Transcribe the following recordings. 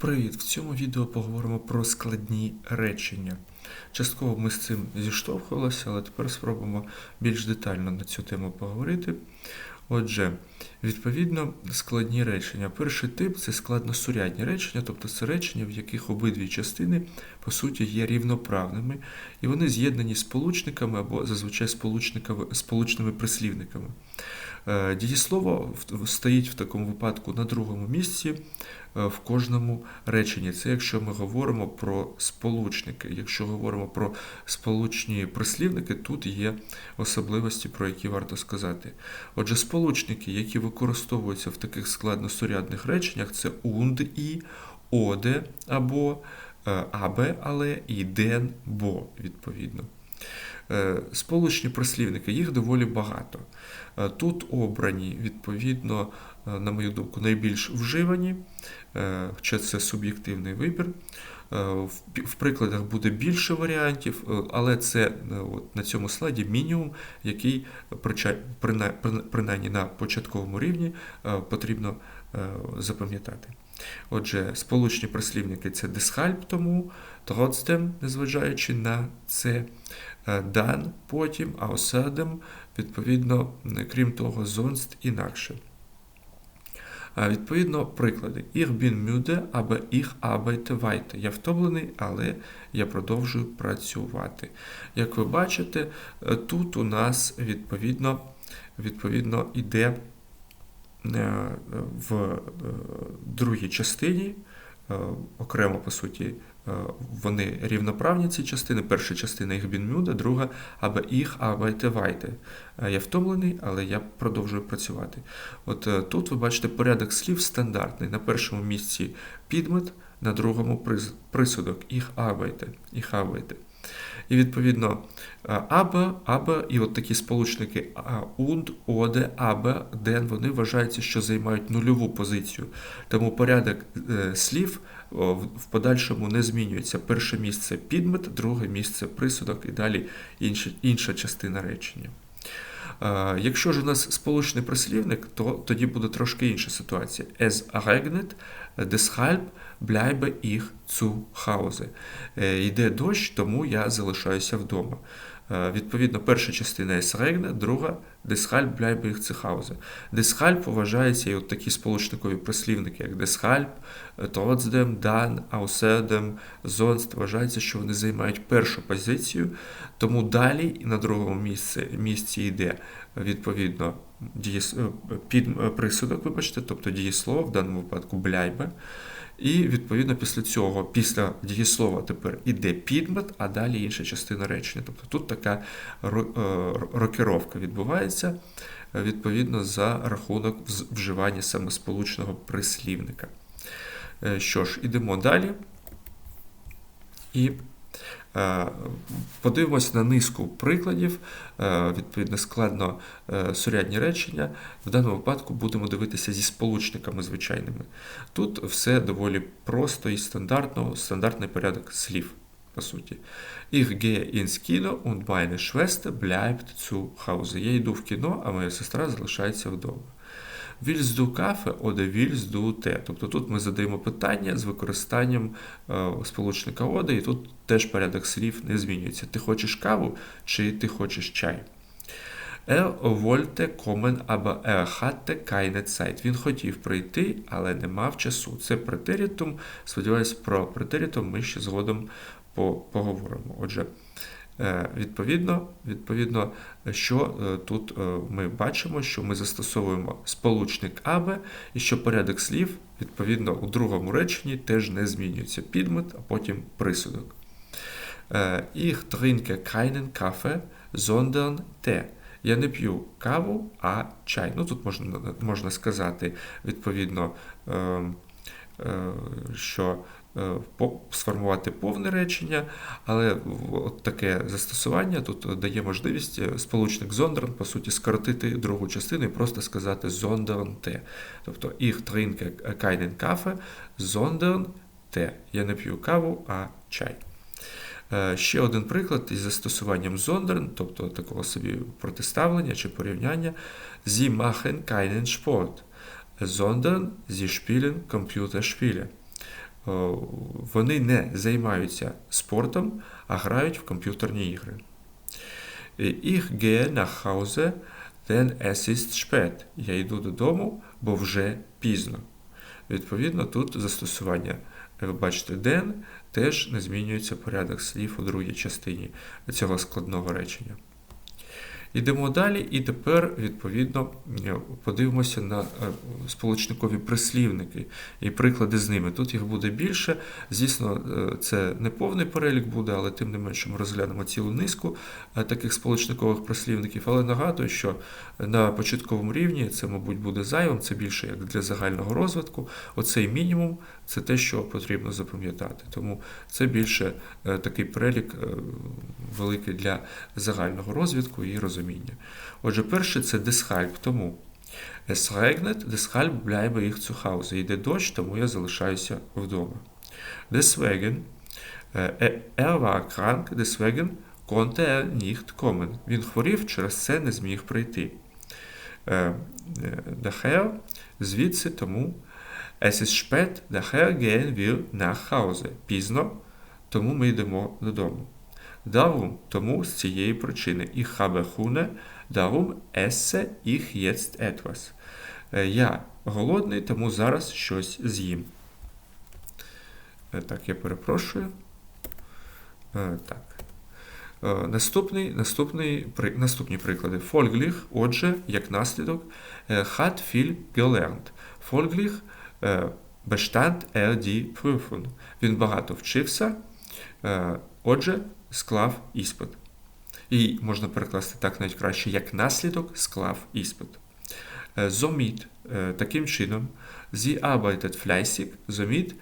Привіт! В цьому відео поговоримо про складні речення. Частково ми з цим зіштовхувалися, але тепер спробуємо більш детально на цю тему поговорити. Отже, відповідно, складні речення. Перший тип це складносурядні речення, тобто це речення, в яких обидві частини по суті є рівноправними, і вони з'єднані сполучниками або зазвичай сполучними прислівниками. Е, Дієслово стоїть в такому випадку на другому місці в кожному реченні. Це якщо ми говоримо про сполучники. Якщо говоримо про сполучні прислівники, тут є особливості, про які варто сказати. Отже, сполучники, які використовуються в таких складносурядних реченнях, це унд і, оде або е, абе, але і ден бо, відповідно. Е, Сполучні прислівники, їх доволі багато. Е, Тут обрані, відповідно, е, на мою думку, найбільш вживані, хоча це суб'єктивний вибір. В прикладах буде більше варіантів, але це от на цьому слайді мінімум, який принаймні на початковому рівні потрібно запам'ятати. Отже, сполучні прислівники це десхальп тому, тротздем, незважаючи на це, е, дан потім, аусадем, відповідно, е, крім того, зонст інакше. Відповідно, приклади. Ich bin müde, aber ich arbeite weiter. Я втомлений, але я продовжую працювати. Як ви бачите, е, тут у нас відповідно, відповідно іде е, в е, другій частині, е, окремо по суті, е, вони рівноправні ці частини. Перша частина їх бінмюда, друга або їх, arbeite weiter. Е, Я втомлений, але я продовжую працювати. От е, тут ви бачите порядок слів стандартний. На першому місці підмет, на другому присудок Їх абайте. І відповідно е, аба, аба і от такі сполучники а, und, оде, аба, ден, вони вважаються, що займають нульову позицію. Тому порядок е, слів в подальшому не змінюється. Перше місце підмет, друге місце присудок і далі інша частина речення. Е, Якщо ж у нас сполучний прислівник, то тоді буде трошки інша ситуація. Es regnet, deshalb bleibe ich zu Hause. Е, Йде дощ, тому я залишаюся вдома. Е, Відповідно, перша частина es regnet, друга zu Hause. Deshalb вважається і от такі сполучникові прислівники, як deshalb, trotzdem, dann, außerdem, sonst. Вважається, що вони займають першу позицію, тому далі на другому місці, місці йде відповідно дієс... е, під е, присудок, вибачте, тобто дієслово, в даному випадку бляйбе. І відповідно після цього, після дієслова тепер іде підмет, а далі інша частина речення. Тобто тут така е, рокіровка відбувається е, відповідно за рахунок вживання саме сполучного прислівника. Е, Що ж, ідемо далі. І е, подивимось на низку прикладів, відповідно складно сурядні речення. В даному випадку будемо дивитися зі сполучниками звичайними. Тут все доволі просто і стандартно, стандартний порядок слів, по суті. Ich gehe ins Kino und meine Schwester bleibt zu Hause. Я йду в кіно, а моя сестра залишається вдома. Willst du Kaffee oder willst du Tee? Тобто тут ми задаємо питання з використанням е, сполучника оде, і тут теж порядок слів не змінюється. Ти хочеш каву чи ти хочеш чай? Er wollte kommen, aber er hatte keine Zeit. Він хотів прийти, але не мав часу. Це претерітум. Сподіваюсь, про претерітум ми ще згодом поговоримо. Отже, е, відповідно, відповідно, що е, тут е, ми бачимо, що ми застосовуємо сполучник абе, і що порядок слів, відповідно, у другому реченні теж не змінюється. Підмет, а потім присудок. Ich trinke keinen Kaffee, sondern Tee. Я не п'ю каву, а чай. Ну тут можна, можна сказати, відповідно, е, е, що сформувати повне речення, але от таке застосування тут дає можливість е, сполучник зондерн, по суті, скоротити другу частину і просто сказати зондерн те. Тобто ich trinke keinen Kaffee, sondern те. Я не п'ю каву, а чай. Е, Ще один приклад із застосуванням зондерн, тобто такого собі протиставлення чи порівняння. Sie machen keinen Sport, sondern sie spielen Computerspiele. О, вони не займаються спортом, а грають в комп'ютерні ігри. Ich gehe nach Hause, denn es ist spät. Я йду додому, бо вже пізно. Відповідно, тут застосування, ви бачите, den теж не змінюється порядок слів у другій частині цього складного речення. Йдемо далі, і тепер, відповідно, подивимося на е, сполучникові прислівники і приклади з ними. Тут їх буде більше. Звісно, е, це не повний перелік буде, але тим не менше ми розглянемо цілу низку е, таких сполучникових прислівників. Але нагадую, що на початковому рівні це, мабуть, буде зайвим, це більше як для загального розвитку. Оцей мінімум це те, що потрібно запам'ятати. Тому це більше такий перелік великий для загального розвитку і розуміння. Отже, перше це deshalb, тому. Es regnet, deshalb bleibe ich zu Hause. Йде дощ, тому я залишаюся вдома. Deswegen, er war krank, deswegen konnte er nicht kommen. Він хворів, через це не зміг прийти. Daher, звідси тому. Es ist spät, daher gehen wir nach Hause. Пізно, тому ми йдемо додому. Darum, тому з цієї причини. Ich habe Hunger, darum esse ich jetzt etwas. Я голодний, тому зараз щось з'їм. Так, я перепрошую. Так. Наступний, наступний, Наступні приклади. Folglich, отже, як наслідок, hat viel gelernt. Folglich bestand er die Prüfung. Він багато вчився. Отже, склав іспит. І можна перекласти так навіть краще, як наслідок склав іспит. Somit, таким чином, sie arbeitet fleißig, somit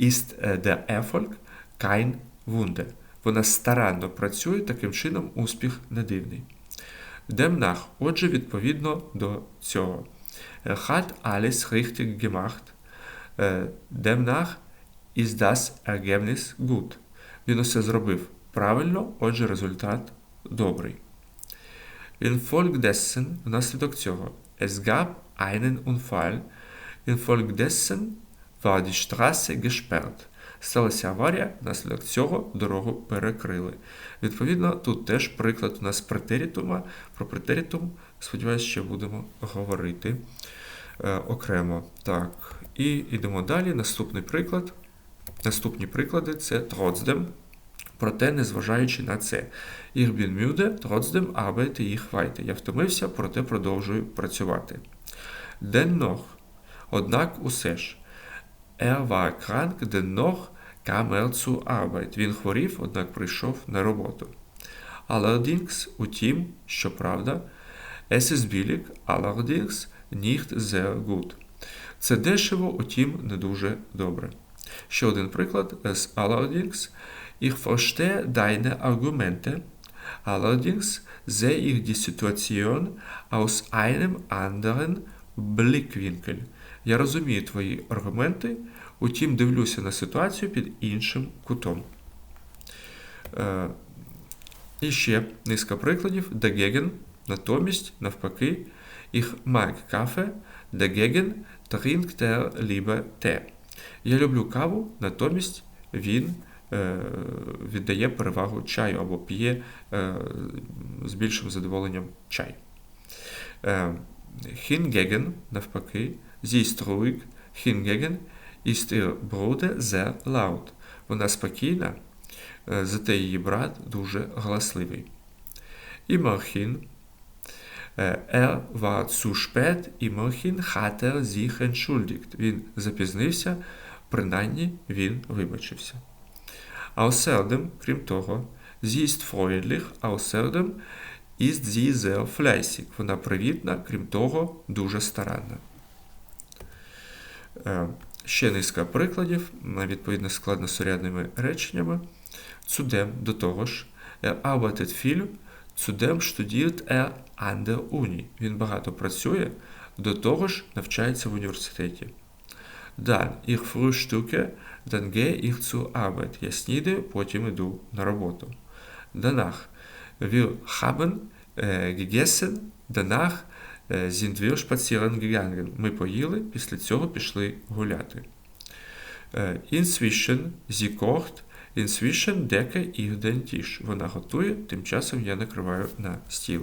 ist der Erfolg kein Wunder. Вона старанно працює, таким чином успіх не дивний. Demnach, отже, відповідно до цього. Hat alles richtig gemacht. Demnach ist das Ergebnis gut. Він усе зробив правильно, отже, результат добрий. Infolgedessen, внаслідок цього, es gab einen Unfall. Infolgedessen war die Straße gesperrt. Сталася аварія, внаслідок цього дорогу перекрили. Відповідно, тут теж приклад у нас претерітума. Про претерітум, сподіваюся, ще будемо говорити е, окремо. Так, і йдемо далі. Наступний приклад. Наступні приклади це trotzdem. Проте, незважаючи на це, Ich bin müde, trotzdem arbeite ich weiter. Я втомився, проте продовжую працювати. Dennoch, однак усе ж. Er war krank, dennoch kam er zur Arbeit. Він хворів, однак прийшов на роботу. Allerdings, утім, щоправда, es ist billig, allerdings nicht sehr gut. Це дешево, утім, не дуже добре. Ще один приклад з allerdings – Ich verstehe deine Argumente, allerdings sehe ich die Situation aus einem anderen Blickwinkel. Я розумію твої аргументи, утім дивлюся на ситуацію під іншим кутом. Е, і ще низка прикладів. Dagegen, натомість, навпаки, ich mag Kaffee, dagegen trinkt er lieber Tee. Я люблю каву, натомість він Е, віддає перевагу чаю або п'є е, з більшим задоволенням чай. Hingegen, навпаки, ist ruhig, hingegen Bruder sehr laut. Вона спокійна, е, зате її брат дуже er war zu spät, immerhin hat er sich entschuldigt. Він запізнився, принаймні він вибачився. Außerdem, крім того, ist freundlich, außerdem ist sie sehr fleißig. Вона привітна, крім того, дуже старанна. Ще низка прикладів, відповідно складносурядними реченнями. Zudem, до того ж, er arbeitet viel, zudem studiert er an. Він багато працює, до того ж навчається в університеті. Dann, ich frühstücke, dann gehe ich zur. Я снідаю, потім іду на роботу. Danach, wir haben äh, gegessen, danach gegangen. Ми поїли, після цього пішли гуляти. Е, Inzwischen sie kocht, inzwischen decke ich den Tisch. Вона готує, тим часом я накриваю на стіл.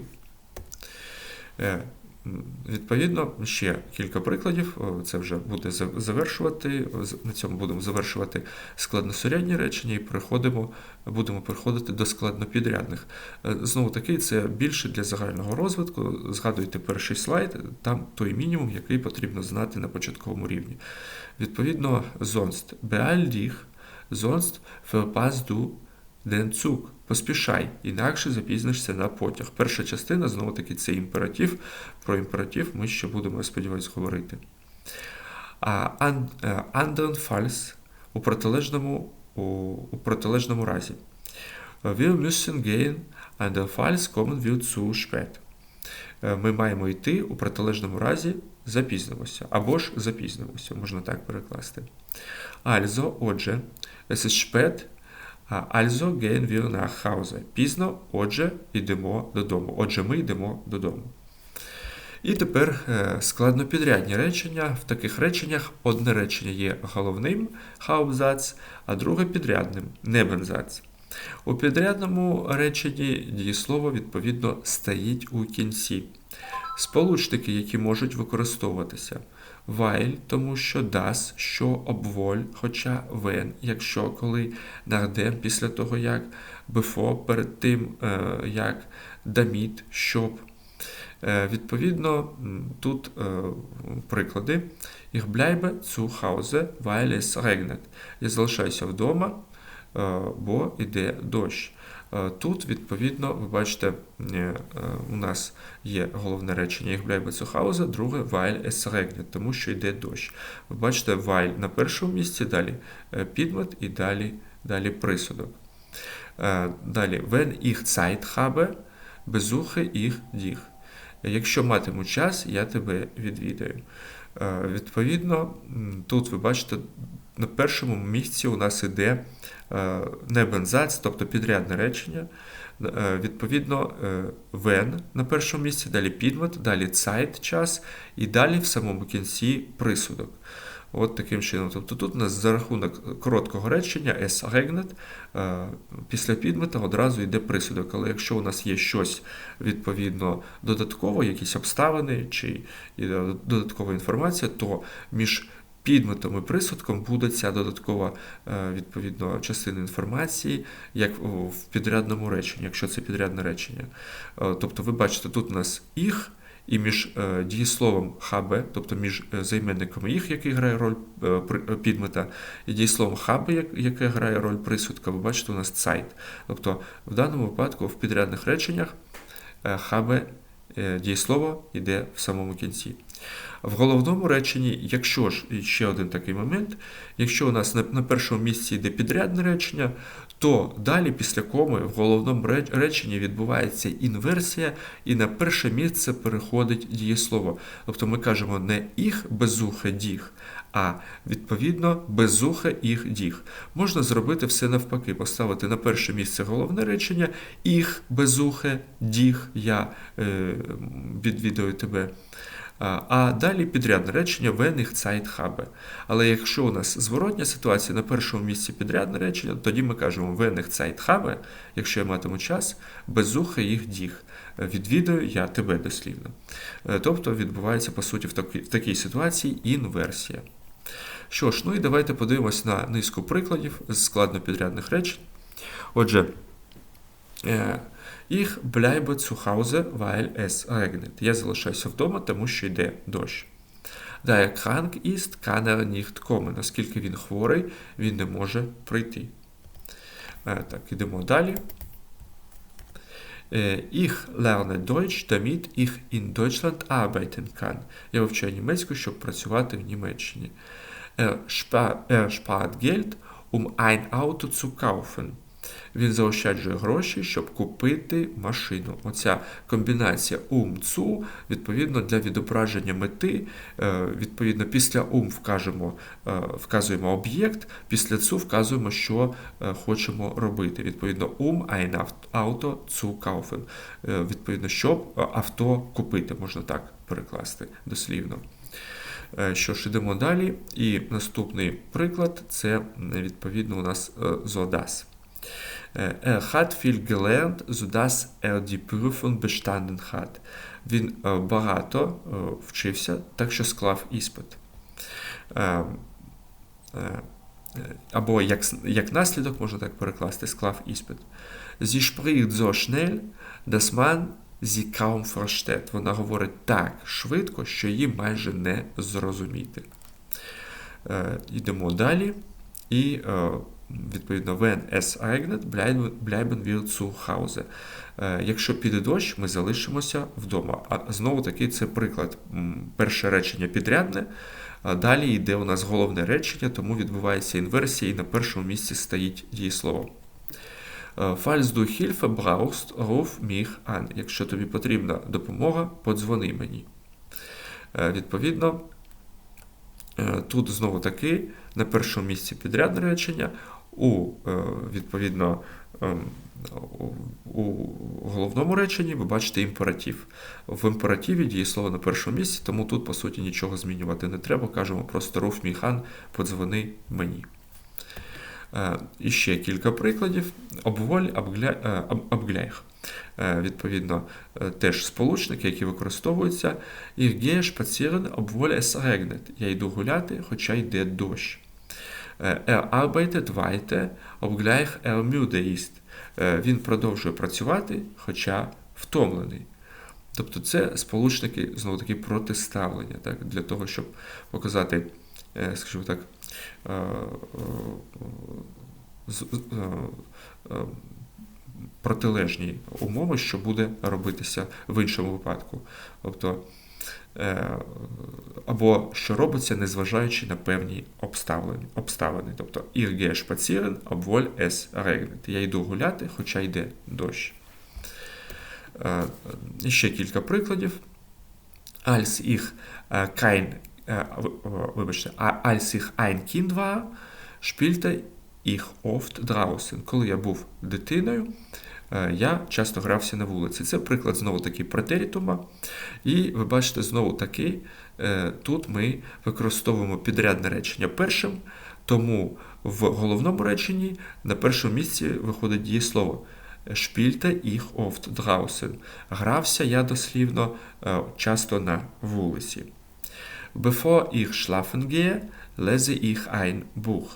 Е, Відповідно, ще кілька прикладів. Це вже буде завершувати. На цьому будемо завершувати складносурядні речення і переходимо, будемо переходити до складнопідрядних. Е, Знову таки, це більше для загального розвитку. Згадуйте перший слайд, там той мінімум, який потрібно знати на початковому рівні. Відповідно, sonst beeil dich, verpasst du Zug. Поспішай, інакше запізнишся на потяг. Перша частина, знову таки, це імператив. Про імператив ми ще будемо, сподіваюся, говорити. А ан- е, у протилежному, у, у протилежному разі. Wir müssen gehen, andernfalls kommen wir zu spät. Е, Ми маємо йти у протилежному разі запізнимося. Або ж запізнимося, можна так перекласти. Also, отже, es ist spät, also gehen wir nach Hause. Пізно, отже, йдемо додому. Отже, ми йдемо додому. І тепер е, складнопідрядні речення. В таких реченнях одне речення є головним Hauptsatz, а друге підрядним Nebensatz. У підрядному реченні дієслово відповідно стоїть у кінці. Сполучники, які можуть використовуватися. While, тому що das, що обволь, хоча when, якщо коли, nachdem, після того як, before, перед тим, е, як, damit, щоб. Е, Відповідно, тут е, приклади. Ich bleibe zu Hause, weil es. Я залишаюся вдома, бо йде дощ. Е, Тут, відповідно, ви бачите, е, у нас є головне речення Ich bleibe zu друге weil es regnet, тому що йде дощ. Ви бачите, while на першому місці, далі е, підмет і далі, далі присудок. Далі, wenn ich Zeit habe, besuche ich dich. Якщо матиму час, я тебе відвідаю. Відповідно, тут ви бачите, на першому місці у нас іде е, небензац, тобто підрядне речення. Е, Відповідно, е, when на першому місці, далі підмет, далі zeit, час, і далі в самому кінці присудок. От таким чином. Тобто тут у нас за рахунок короткого речення es regnet, після підмета одразу йде присудок. Але якщо у нас є щось відповідно додатково, якісь обставини чи додаткова інформація, то між підметом і присудком буде ця додаткова е, відповідно частина інформації, як в підрядному реченні, якщо це підрядне речення. Е, Тобто, ви бачите, тут у нас їх. І між е, дієсловом habe, тобто між займенником їх, який грає роль підмета, і дієсловом як- яке грає роль присудка, ви бачите, у нас Zeit. Тобто в даному випадку в підрядних реченнях е, habe е, дієслово йде в самому кінці. В головному реченні, якщо ж ще один такий момент, якщо у нас на, першому місці йде підрядне речення, то далі після коми в головному реченні відбувається інверсія, і на перше місце переходить дієслово. Тобто ми кажемо не їх безухе діх, а відповідно безухе їх діх. Можна зробити все навпаки, поставити на перше місце головне речення, їх безухе діх, я е, відвідую тебе. А далі підрядне речення wenn ich Zeit habe. Але якщо у нас зворотня ситуація на першому місці підрядне речення, тоді ми кажемо wenn ich Zeit habe, якщо я матиму час, безухе їх діх. Відвідаю я тебе дослівно. Е, Тобто відбувається, по суті, в такій, в такій ситуації інверсія. Що ж, ну і давайте подивимось на низку прикладів з складнопідрядних речень. Отже, е, Ich bleibe zu Hause, weil es regnet. Я залишаюся вдома, тому що йде дощ. Da er krank ist, kann er nicht kommen. Оскільки він хворий, він не може прийти. Е, Так, ідемо далі. Е, Ich lerne Deutsch, damit ich in Deutschland arbeiten kann. Я вивчаю німецьку, щоб працювати в Німеччині. Er er spart Geld, um ein Auto zu kaufen. Він заощаджує гроші, щоб купити машину. Оця комбінація ум цу, відповідно, для відображення мети. е, Відповідно, після ум вкажемо, е, вказуємо об'єкт, після цу вказуємо, що е, хочемо робити. Відповідно, ум ein Auto zu kaufen. Відповідно, щоб авто купити, можна так перекласти дослівно. Що ж, ідемо далі. І наступний приклад це відповідно у нас зодас. Е, Er hat viel gelernt, sodass er die Prüfung bestanden hat. Він е, багато е, вчився, так що склав іспит. Е, е, е, Або як, як наслідок, можна так перекласти, склав іспит. Sie spricht so schnell, dass man sie kaum. Вона говорить так швидко, що її майже не зрозуміти. Е, Йдемо далі. І е, відповідно, wenn es regnet, bleiben, wir Якщо піде дощ, ми залишимося вдома. А знову таки це приклад. Перше речення підрядне, далі йде у нас головне речення, тому відбувається інверсія, і на першому місці стоїть дієслово. Е, Falls du Hilfe brauchst, ruf mich an. Якщо тобі потрібна допомога, подзвони мені. Е, Відповідно, е, тут знову таки на першому місці підрядне речення, у е, відповідно ем, у, головному реченні ви бачите імператив. В імперативі дієслово на першому місці, тому тут, по суті, нічого змінювати не треба. Кажемо просто руф міхан, подзвони мені. Е, І ще кілька прикладів. Обволь, е, обгляйх. Відповідно, теж сполучники, які використовуються. Ich gehe spazieren, obwohl es. Я йду гуляти, хоча йде дощ. Е, Er arbeitet weiter, obgleich er müde ist. Е, Він продовжує працювати, хоча втомлений. Тобто це сполучники, знову таки, протиставлення, так, для того, щоб показати, е, скажімо так, е, е, е, е, протилежні умови, що буде робитися в іншому випадку. Тобто, е, або що робиться, незважаючи на певні обставини. обставини. Тобто, ich gehe spazieren, obwohl es. Я йду гуляти, хоча йде дощ. Е, І ще кілька прикладів. Als ich kein, вибачте, als ich ein Kind war, spielte ich oft. Коли я був дитиною, е, я часто грався на вулиці. Це приклад знову таки претерітума. І ви бачите, знову таки, е, тут ми використовуємо підрядне речення першим, тому в головному реченні на першому місці виходить дієслово. Spielte ich oft draußen. Грався я дослівно е, часто на вулиці. Bevor ich schlafen gehe, lese ich ein Buch.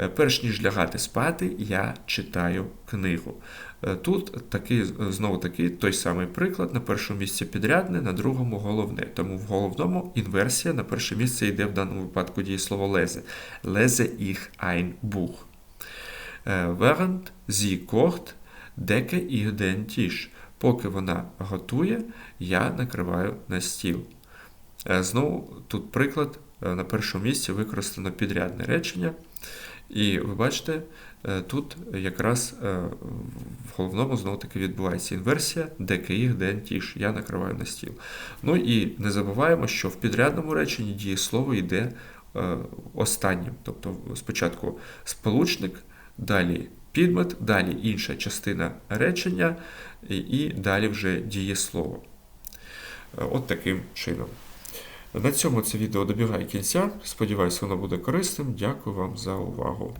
Е, Перш ніж лягати спати, я читаю книгу. Е, Тут такий, знову таки той самий приклад. На першому місці підрядне, на другому головне. Тому в головному інверсія на перше місце йде в даному випадку дієслово лезе. Lese ich ein Buch. Während sie kocht, decke ich den Tisch. Поки вона готує, я накриваю на стіл. Е, Знову тут приклад на першому місці використано підрядне речення. І ви бачите, е, тут якраз е, в головному знову таки відбувається інверсія, деки їх ден тіш. Я накриваю на стіл. Ну і не забуваємо, що в підрядному реченні дієслово йде е, останнім. Тобто спочатку сполучник, далі підмет, далі інша частина речення, і, далі вже дієслово. От таким чином. На цьому це відео добігає кінця. Сподіваюсь, воно буде корисним. Дякую вам за увагу.